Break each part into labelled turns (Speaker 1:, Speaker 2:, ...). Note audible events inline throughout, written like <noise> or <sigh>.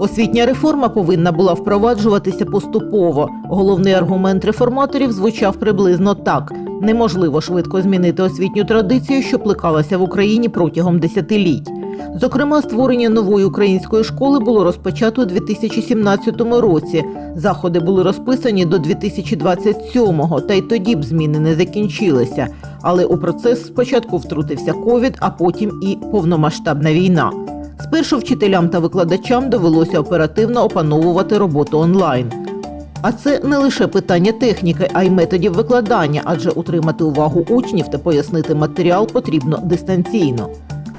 Speaker 1: Освітня реформа повинна була впроваджуватися поступово. Головний аргумент реформаторів звучав приблизно так: неможливо швидко змінити освітню традицію, що плекалася в Україні протягом десятиліть. Зокрема, створення нової української школи було розпочато у 2017 році. Заходи були розписані до 2027-го, та й тоді б зміни не закінчилися. Але у процес спочатку втрутився ковід, а потім і повномасштабна війна. Спершу вчителям та викладачам довелося оперативно опановувати роботу онлайн. А це не лише питання техніки, а й методів викладання, адже утримати увагу учнів та пояснити матеріал потрібно дистанційно.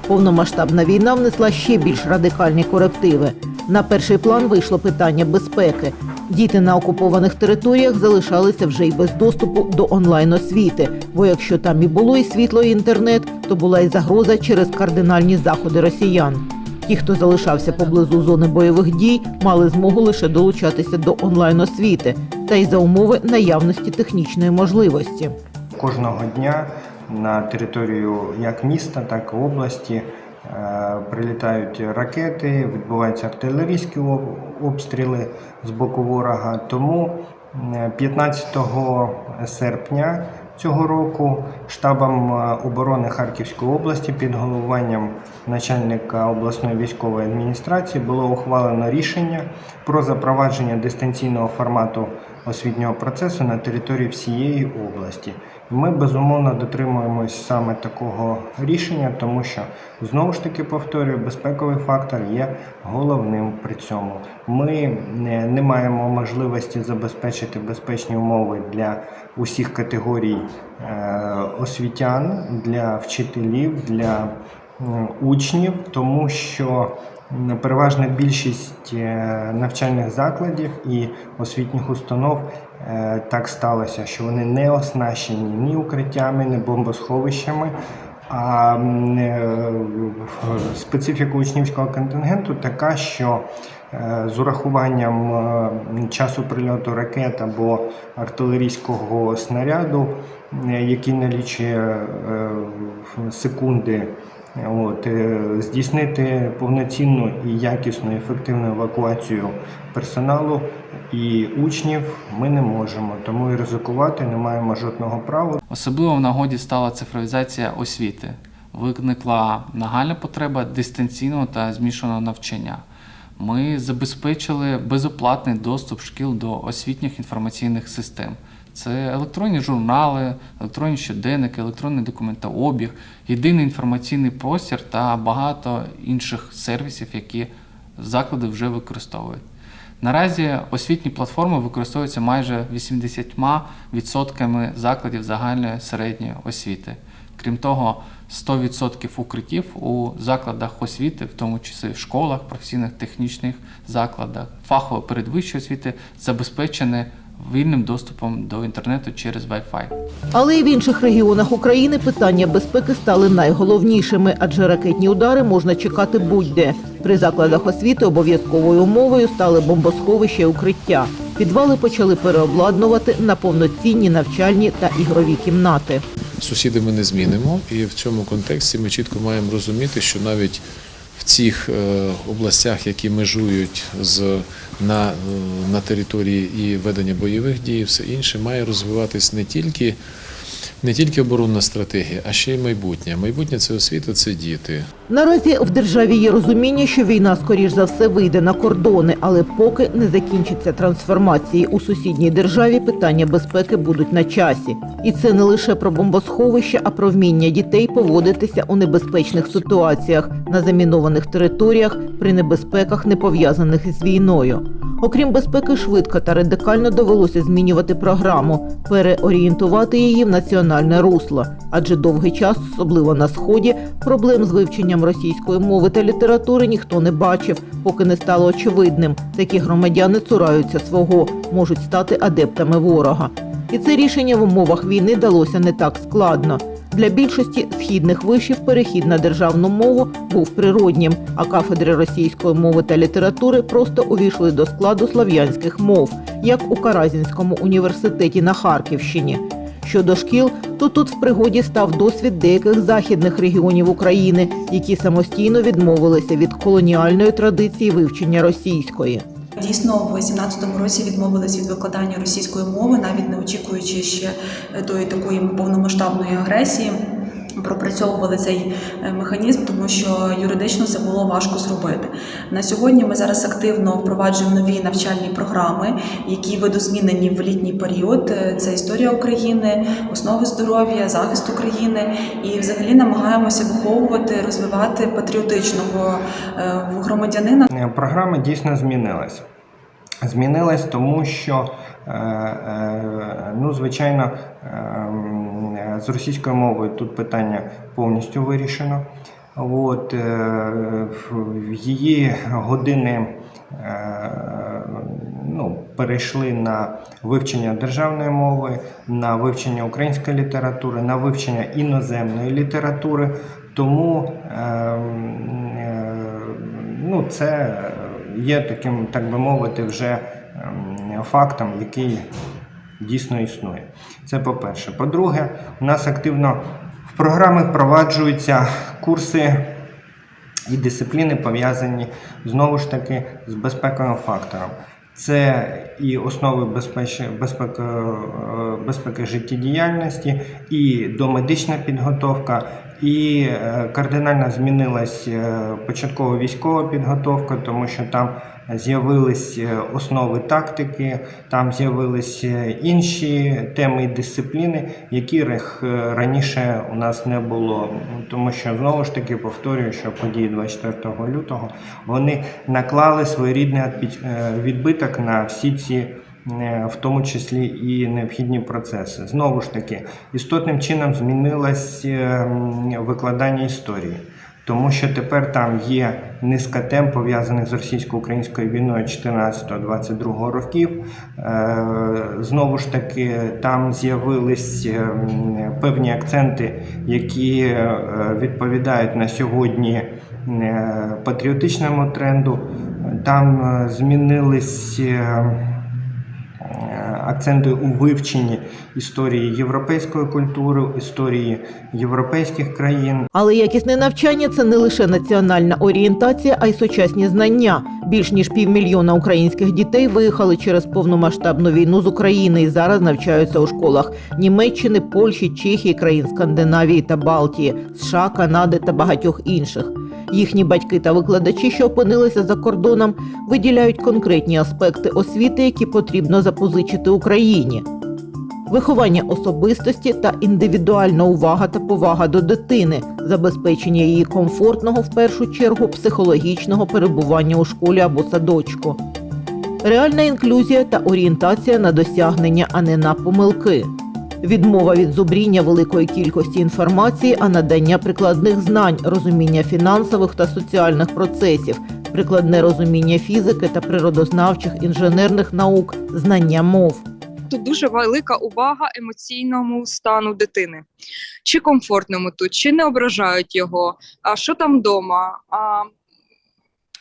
Speaker 1: Повномасштабна війна внесла ще більш радикальні корективи. На перший план вийшло питання безпеки. Діти на окупованих територіях залишалися вже й без доступу до онлайн-освіти, бо якщо там і було і світло, і інтернет, то була й загроза через кардинальні заходи росіян. Ті, хто залишався поблизу зони бойових дій, мали змогу лише долучатися до онлайн-освіти, та й за умови наявності технічної можливості.
Speaker 2: Кожного дня на територію як міста, так і області е, прилітають ракети, відбуваються артилерійські обстріли з боку ворога. Тому е, 15 серпня цього року штабом е, оборони Харківської області під головуванням начальника обласної військової адміністрації було ухвалено рішення про запровадження дистанційного формату освітнього процесу на території всієї області. Ми безумовно дотримуємось саме такого рішення, тому що знову ж таки повторюю, безпековий фактор є головним при цьому. Ми не, маємо можливості забезпечити безпечні умови для усіх категорій е, освітян, для вчителів, для учнів, тому що переважна більшість е, навчальних закладів і освітніх установ е, так сталося, що вони не оснащені ні укриттями, ні бомбосховищами. А е, специфіка учнівського контингенту така, що з урахуванням часу прильоту ракет або артилерійського снаряду, який налічує секунди, От, е, здійснити повноцінну і якісну ефективну евакуацію персоналу і учнів ми не можемо, тому і ризикувати не маємо жодного права.
Speaker 3: Особливо в нагоді стала цифровізація освіти. Виникла нагальна потреба дистанційного та змішаного навчання. Ми забезпечили безоплатний доступ шкіл до освітніх інформаційних систем. Це електронні журнали, електронні щоденники, електронний документообіг, єдиний інформаційний простір та багато інших сервісів, які заклади вже використовують. Наразі освітні платформи використовуються майже 80% закладів загальної середньої освіти. Крім того, 100% укриттів у закладах освіти, в тому числі в школах, професійних технічних закладах, фахової передвищої освіти, забезпечені вільним доступом до інтернету через Wi-Fi.
Speaker 1: Але і в інших регіонах України питання безпеки стали найголовнішими, адже ракетні удари можна чекати будь-де. При закладах освіти обов'язковою умовою стали бомбосховища і укриття. Підвали почали переобладнувати на повноцінні навчальні та ігрові кімнати.
Speaker 4: Сусіди ми не змінимо, і в цьому контексті ми чітко маємо розуміти, що навіть в цих е, областях, які межують з на, е, на території і ведення бойових дій, і все інше, має розвиватись не тільки, не тільки оборонна стратегія, а ще й майбутнє. Майбутнє це освіта, це діти.
Speaker 1: Наразі в державі є розуміння, що війна скоріш за все вийде на кордони, але поки не закінчиться трансформації у сусідній державі, питання безпеки будуть на часі. І це не лише про бомбосховище, а про вміння дітей поводитися у небезпечних ситуаціях на замінованих територіях при небезпеках, не пов'язаних із війною. Окрім безпеки, швидко та радикально довелося змінювати програму, переорієнтувати її в національне русло, адже довгий час, особливо на сході, проблем з вивченням російської мови та літератури ніхто не бачив, поки не стало очевидним. Такі громадяни цураються свого, можуть стати адептами ворога. І це рішення в умовах війни далося не так складно. Для більшості східних вишів перехід на державну мову був природнім, а кафедри російської мови та літератури просто увійшли до складу слав'янських мов, як у Каразінському університеті на Харківщині. Щодо шкіл, то тут в пригоді став досвід деяких західних регіонів України, які самостійно відмовилися від колоніальної традиції вивчення російської.
Speaker 5: Дійсно, в 18-му році відмовились від викладання російської мови, навіть не очікуючи ще е, тої такої повномасштабної агресії. Пропрацьовували цей е, механізм, тому що юридично це було важко зробити. На сьогодні ми зараз активно впроваджуємо нові навчальні програми, які видозмінені в літній період. Е, Це історія України, основи здоров'я, захист України. І взагалі намагаємося виховувати, розвивати патріотичного е, громадянина.
Speaker 2: Програма дійсно змінилась. Змінилась тому, що, е, е, ну, звичайно, е, з російською мовою тут питання повністю вирішено. От, е, її години ну, перейшли на вивчення державної мови, на вивчення української літератури, на вивчення іноземної літератури. Тому е, м, е, ну, це є таким, так би мовити, вже ем, фактом, який дійсно існує. Це по-перше. По-друге, у нас активно в програми впроваджуються курси і дисципліни пов'язані знову ж таки з безпековим фактором. Це і основи безпеки, безпеки, е, безпеки життєдіяльності, і домедична підготовка, і е, кардинально змінилась е, початкова військова підготовка, тому що там з'явились е, основи тактики, там з'явились інші теми і дисципліни, е, раніше у нас не було. Тому що знову ж таки повторюю, що події 24 лютого вони наклали своєрідний відбиток на всі ці. Е, В тому числі і необхідні процеси. Знову ж таки, істотним чином змінилось е, викладання історії, тому що тепер там є низка тем, пов'язаних з російсько-українською війною 14-22 років. Е, Знову ж таки, там з'явились певні акценти, які відповідають на сьогодні патріотичному тренду. Там змінились. Акценти у вивченні історії європейської культури, історії європейських країн.
Speaker 1: Але якісне навчання це не лише національна орієнтація, а й сучасні знання. Більш ніж півмільйона українських дітей виїхали через повномасштабну війну з України і зараз навчаються у школах Німеччини, Польщі, Чехії, країн Скандинавії та Балтії, США, Канади та багатьох інших. Їхні батьки та викладачі, що опинилися за кордоном, виділяють конкретні аспекти освіти, які потрібно запозичити Україні. Виховання особистості та індивідуальна увага та повага до дитини, забезпечення її комфортного в першу чергу психологічного перебування у школі або садочку, реальна інклюзія та орієнтація на досягнення, а не на помилки. Відмова від зубріння великої кількості інформації, а надання прикладних знань, розуміння фінансових та соціальних процесів, прикладне розуміння фізики та природознавчих інженерних наук, знання мов.
Speaker 6: тут дуже велика увага емоційному стану дитини. Чи комфортному тут, чи не ображають його, а що там вдома. А,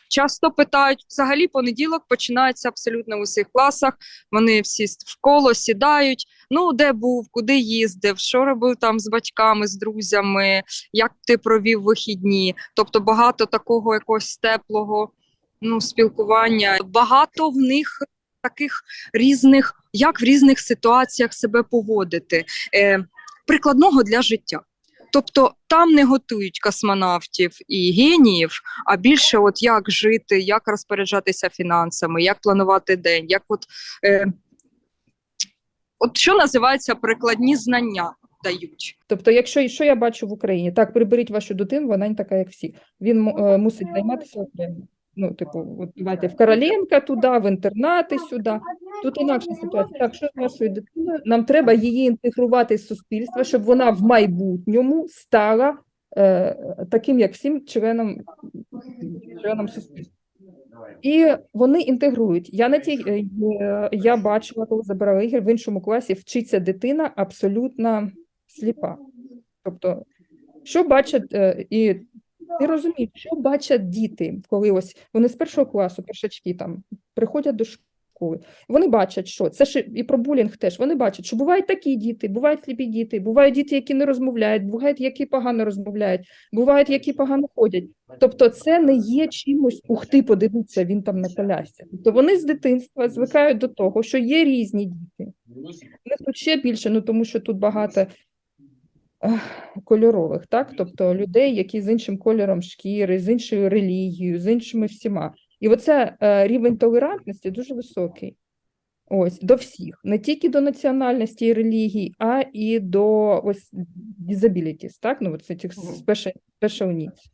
Speaker 6: часто питають, взагалі понеділок починається абсолютно в усіх класах. Вони всі в коло сідають. Ну, де був, куди їздив, що робив там з батьками, з друзями, як ти провів вихідні. Тобто багато такого якогось теплого ну, спілкування. Багато в них таких різних, як в різних ситуаціях себе поводити, е, прикладного для життя. Тобто там не готують космонавтів і геніїв, а більше от як жити, як розпоряджатися фінансами, як планувати день, як от, е, от що називається прикладні знання дають.
Speaker 7: Тобто, якщо що я бачу в Україні, так, приберіть вашу дитину, вона не така, як всі. Він е, мусить займатися окремо. Ну, типу, от давайте в Короленка туди, в інтернати сюди. Тут інакша ситуація. Так, що з нашою дитиною? Нам треба її інтегрувати в суспільство, щоб вона в майбутньому стала е, таким, як всім членом, членом суспільства. І вони інтегрують. Я на тій е, я бачила, коли забирали ігор, в іншому класі вчиться дитина абсолютно сліпа. Тобто, що бачать, е, і ти розумієш, що бачать діти, коли ось вони з першого класу, першачки там приходять до школи. Вони бачать, що це ж і про булінг теж. Вони бачать, що бувають такі діти, бувають сліпі діти, бувають діти, які не розмовляють, бувають, які погано розмовляють, бувають, які погано ходять. Тобто, це не є чимось ух ти, подивіться, він там на колясці. Тобто вони з дитинства звикають до того, що є різні діти. У них тут ще більше, ну тому що тут багато кольорових, так? Тобто людей, які з іншим кольором шкіри, з іншою релігією, з іншими всіма. І оце е, рівень толерантності дуже високий. Ось до всіх, не тільки до національності і релігії, а і до ось disabilities, так? Ну, от цих special needs.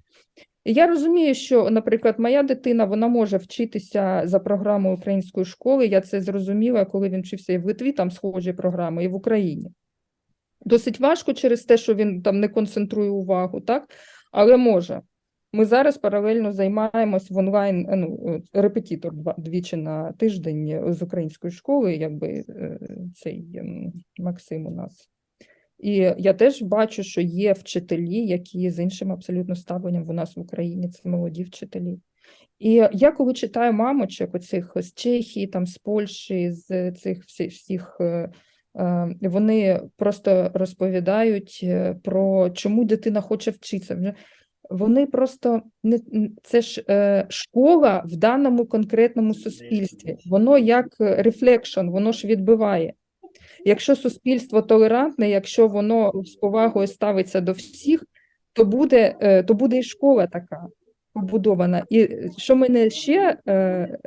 Speaker 7: Я розумію, що, наприклад, моя дитина вона може вчитися за програмою української школи. Я це зрозуміла, коли він вчився і в Литві, там схожі програми, і в Україні. Досить важко через те, що він там не концентрує увагу, так? Але може. Ми зараз паралельно займаємось в онлайн, е, ну, е, репетитор двічі на тиждень е, з української школи, якби цей Максим у нас. І я теж бачу, що є вчителі, які з іншим абсолютно ставленням у нас в Україні, це молоді вчителі. І я коли читаю мамочок оцих з Чехії, там з Польщі, з цих всіх, всіх вони просто розповідають е, про чому дитина хоче вчитися. Вони просто не це ж е, школа в даному конкретному суспільстві. Воно як рефлекшн, воно ж відбиває. Якщо суспільство толерантне, якщо воно з повагою ставиться до всіх, то буде, е, то буде і школа така побудована. І е, що мене ще е,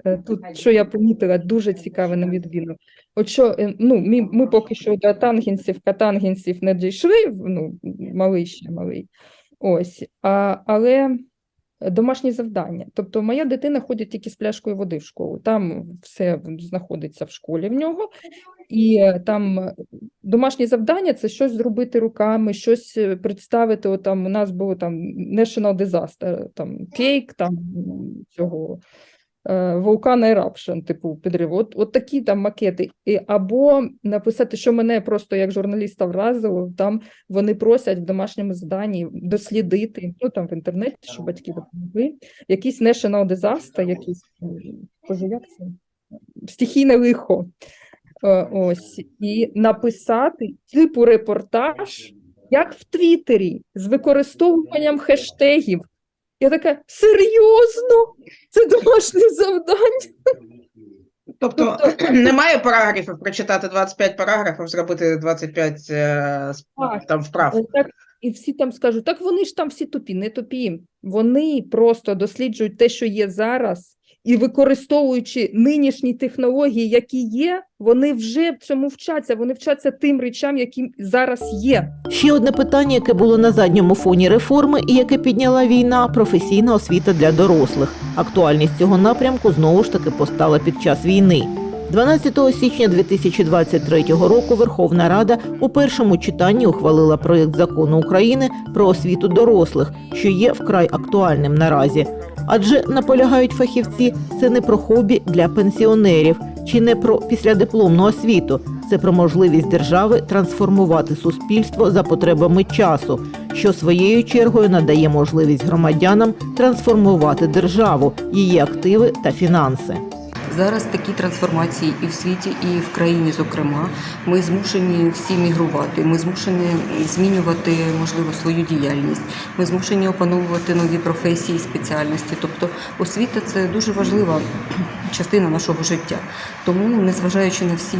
Speaker 7: е, тут, що я помітила, дуже цікаве на відміну. От що ну, ми, ми поки що до тангенсів, катангенсів не дійшли, ну, малий ще малий. Ось, а, але домашні завдання. Тобто моя дитина ходить тільки з пляшкою води в школу. Там все знаходиться в школі в нього. І е, там е, домашні завдання це щось зробити руками, щось е, представити. От там у нас було там National Disaster, там кейк, там цього вулкан Eruption, типу підрив. От, от такі там макети. І, або написати, що мене просто як журналіста вразило, там вони просять в домашньому заданні дослідити, ну там в інтернеті, що батьки допомогли, якийсь National Disaster, якийсь, м, боже, як це? Стихійне лихо. Е, Ось, і написати типу репортаж, як в Твіттері, з використовуванням хештегів. Я така, серйозно? Це домашнє завдання?
Speaker 8: Тобто <clears throat> немає параграфів прочитати 25 параграфів, зробити 25 е,
Speaker 7: Так.
Speaker 8: там вправ.
Speaker 7: Так, і всі там скажуть, так вони ж там всі тупі, не тупі. Вони просто досліджують те, що є зараз, і використовуючи нинішні технології, які є, вони вже цьому вчаться, вони вчаться тим речам, які зараз є.
Speaker 1: Ще одне питання, яке було на задньому фоні реформи і яке підняла війна професійна освіта для дорослих. Актуальність цього напрямку знову ж таки постала під час війни. 12 січня 2023 року Верховна Рада у першому читанні ухвалила проєкт закону України про освіту дорослих, що є вкрай актуальним наразі. Адже наполягають фахівці, це не про хобі для пенсіонерів чи не про післядипломну освіту. Це про можливість держави трансформувати суспільство за потребами часу, що своєю чергою надає можливість громадянам трансформувати державу, її активи та фінанси.
Speaker 9: Зараз такі трансформації і в світі, і в країні, зокрема, ми змушені всі мігрувати. Ми змушені змінювати можливо свою діяльність. Ми змушені опановувати нові професії спеціальності. Тобто освіта це дуже важлива частина нашого життя. Тому, незважаючи на всі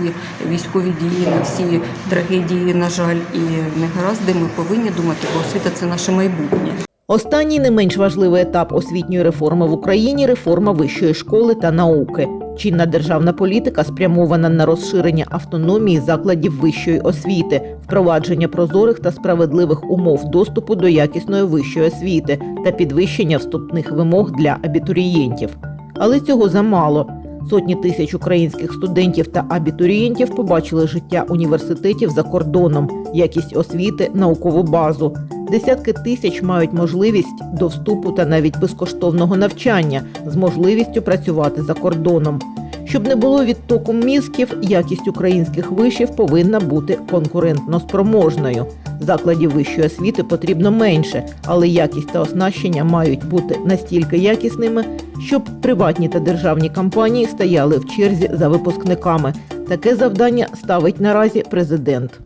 Speaker 9: військові дії, на всі трагедії, на жаль, і негаразди, ми повинні думати, бо освіта це наше майбутнє.
Speaker 1: Останній не менш важливий етап освітньої реформи в Україні реформа вищої школи та науки. Чинна державна політика спрямована на розширення автономії закладів вищої освіти, впровадження прозорих та справедливих умов доступу до якісної вищої освіти та підвищення вступних вимог для абітурієнтів. Але цього замало. Сотні тисяч українських студентів та абітурієнтів побачили життя університетів за кордоном, якість освіти, наукову базу. Десятки тисяч мають можливість до вступу та навіть безкоштовного навчання з можливістю працювати за кордоном. Щоб не було відтоку мізків, якість українських вишів повинна бути конкурентно спроможною. Закладів вищої освіти потрібно менше, але якість та оснащення мають бути настільки якісними, щоб приватні та державні компанії стояли в черзі за випускниками. Таке завдання ставить наразі президент.